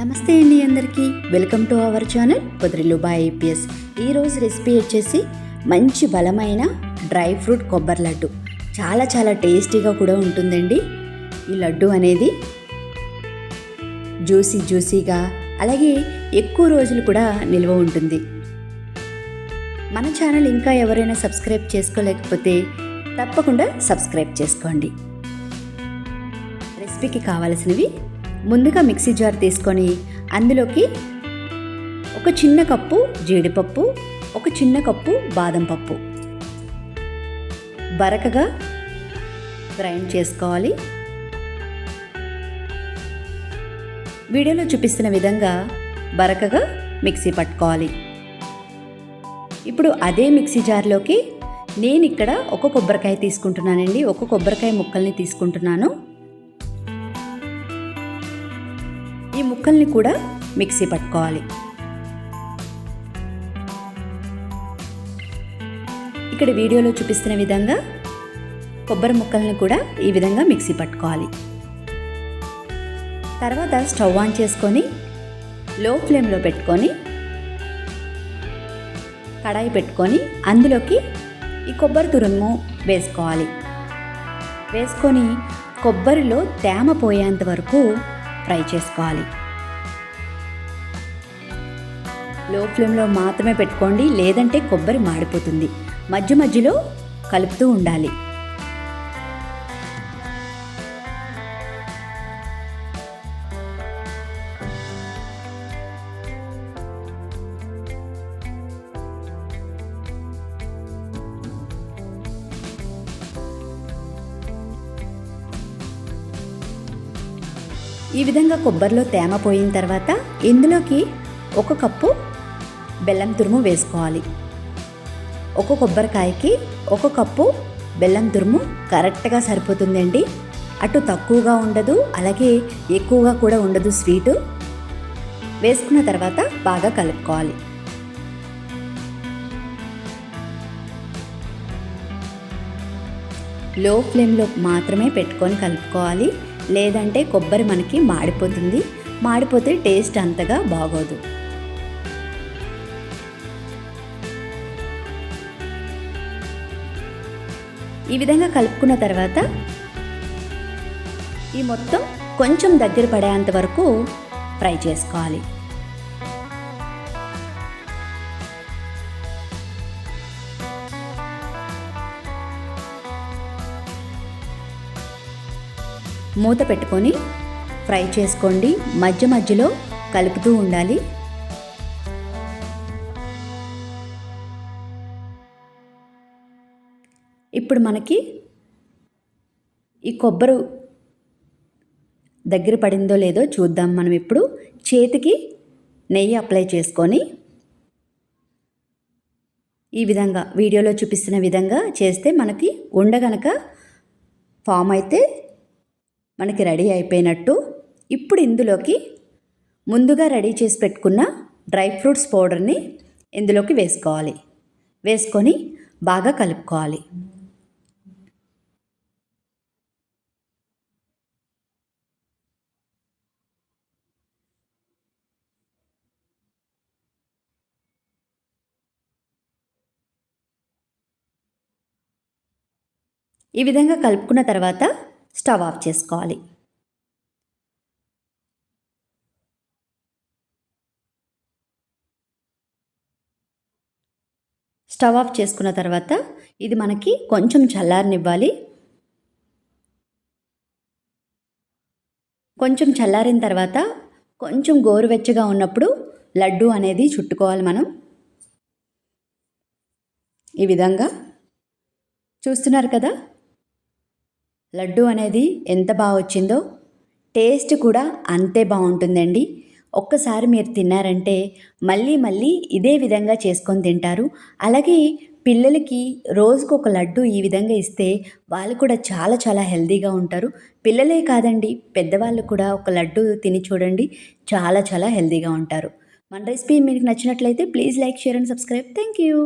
నమస్తే అండి అందరికీ. వెల్కమ్ టు అవర్ ఛానల్ పొదిరిల్లు బాయ్ ఐపీఎస్ ఈరోజు రెసిపీ వచ్చేసి మంచి బలమైన డ్రై ఫ్రూట్ కొబ్బరి లడ్డు. చాలా చాలా టేస్టీగా కూడా ఉంటుందండి. ఈ లడ్డు అనేది జ్యూసీ జ్యూసీగా అలాగే ఎక్కువ రోజులు కూడా నిల్వ ఉంటుంది. మన ఛానల్ ఇంకా ఎవరైనా సబ్స్క్రైబ్ చేసుకోలేకపోతే తప్పకుండా సబ్స్క్రైబ్ చేసుకోండి. రెసిపీకి కావలసినవి ముందుగా మిక్సీ జార్ తీసుకొని అందులోకి ఒక చిన్న కప్పు జీడిపప్పు ఒక చిన్న కప్పు బాదం పప్పు. బరకగా గ్రైండ్ చేసుకోవాలి. వీడియోలో చూపిస్తున్న విధంగా బరకగా మిక్సీ పట్టుకోవాలి. ఇప్పుడు అదే మిక్సీ జార్లోకి నేను ఇక్కడ ఒక కొబ్బరికాయ తీసుకుంటున్నానండి. ఒక కొబ్బరికాయ ముక్కల్ని తీసుకుంటున్నాను. ముక్కల్ని కూడా మిక్సీ పట్టుకోవాలి. ఇక్కడ వీడియోలో చూపిస్తున్న విధంగా కొబ్బరి ముక్కల్ని కూడా ఈ విధంగా మిక్సీ పట్టుకోవాలి. తర్వాత స్టవ్ ఆన్ చేసుకొని లో ఫ్లేమ్లో పెట్టుకొని కడాయి పెట్టుకొని అందులోకి ఈ కొబ్బరి తురుము వేసుకోవాలి. వేసుకొని కొబ్బరిలో తేమ పోయేంత వరకు ఫ్రై చేసుకోవాలి. లో ఫ్లేమ్లో మాత్రమే పెట్టుకోండి లేదంటే కొబ్బరి మాడిపోతుంది. మధ్య మధ్యలో కలుపుతూ ఉండాలి. ఈ విధంగా కొబ్బరిలో తేమ పోయిన తర్వాత ఇందులోకి ఒక కప్పు బెల్లం తురుము వేసుకోవాలి. ఒక కొబ్బరికాయకి ఒక కప్పు బెల్లం తురుము కరెక్ట్గా సరిపోతుందండి. అటు తక్కువగా ఉండదు అలాగే ఎక్కువగా కూడా ఉండదు స్వీటు. వేసుకున్న తర్వాత బాగా కలుపుకోవాలి. లో ఫ్లేమ్లో మాత్రమే పెట్టుకొని కలుపుకోవాలి. లేదంటే కొబ్బరి మనకి మాడిపోతుంది. మాడిపోతే టేస్ట్ అంతగా బాగోదు. ఈ విధంగా కలుపుకున్న తర్వాత ఈ మొత్తం కొంచెం దగ్గర పడేంత వరకు ఫ్రై చేసుకోవాలి. మూత పెట్టుకొని ఫ్రై చేసుకోండి. మధ్య మధ్యలో కలుపుతూ ఉండాలి. ఇప్పుడు మనకి ఈ కొబ్బరి దగ్గర పడిందో లేదో చూద్దాం మనం ఇప్పుడు. చేతికి నెయ్యి అప్లై చేసుకొని ఈ విధంగా వీడియోలో చూపిస్తున్న విధంగా చేస్తే మనకి ఉండగనక ఫామ్ అయితే మనకి రెడీ అయిపోయినట్టు. ఇప్పుడు ఇందులోకి ముందుగా రెడీ చేసి పెట్టుకున్న డ్రై ఫ్రూట్స్ పౌడర్ని ఇందులోకి వేసుకోవాలి. వేసుకొని బాగా కలుపుకోవాలి. ఈ విధంగా కలుపుకున్న తర్వాత స్టవ్ ఆఫ్ చేసుకోవాలి. స్టవ్ ఆఫ్ చేసుకున్న తర్వాత ఇది మనకి కొంచెం చల్లారనివ్వాలి. కొంచెం చల్లారిన తర్వాత కొంచెం గోరువెచ్చగా ఉన్నప్పుడు లడ్డు అనేది చుట్టుకోవాలి మనం. ఈ విధంగా చూస్తున్నారు కదా? లడ్డు అనేది ఎంత బాగా వచ్చిందో టేస్ట్ కూడా అంతే బాగుంటుందండి. ఒక్కసారి మీరు తిన్నారంటే మళ్ళీ మళ్ళీ ఇదే విధంగా చేసుకొని తింటారు. అలాగే పిల్లలకి రోజుకు ఒక లడ్డు ఈ విధంగా ఇస్తే వాళ్ళు కూడా చాలా చాలా హెల్తీగా ఉంటారు. పిల్లలే కాదండి పెద్దవాళ్ళు కూడా ఒక లడ్డు తిని చూడండి చాలా చాలా హెల్తీగా ఉంటారు. మన రెసిపీ మీకు నచ్చినట్లయితే please like share and subscribe. Thank you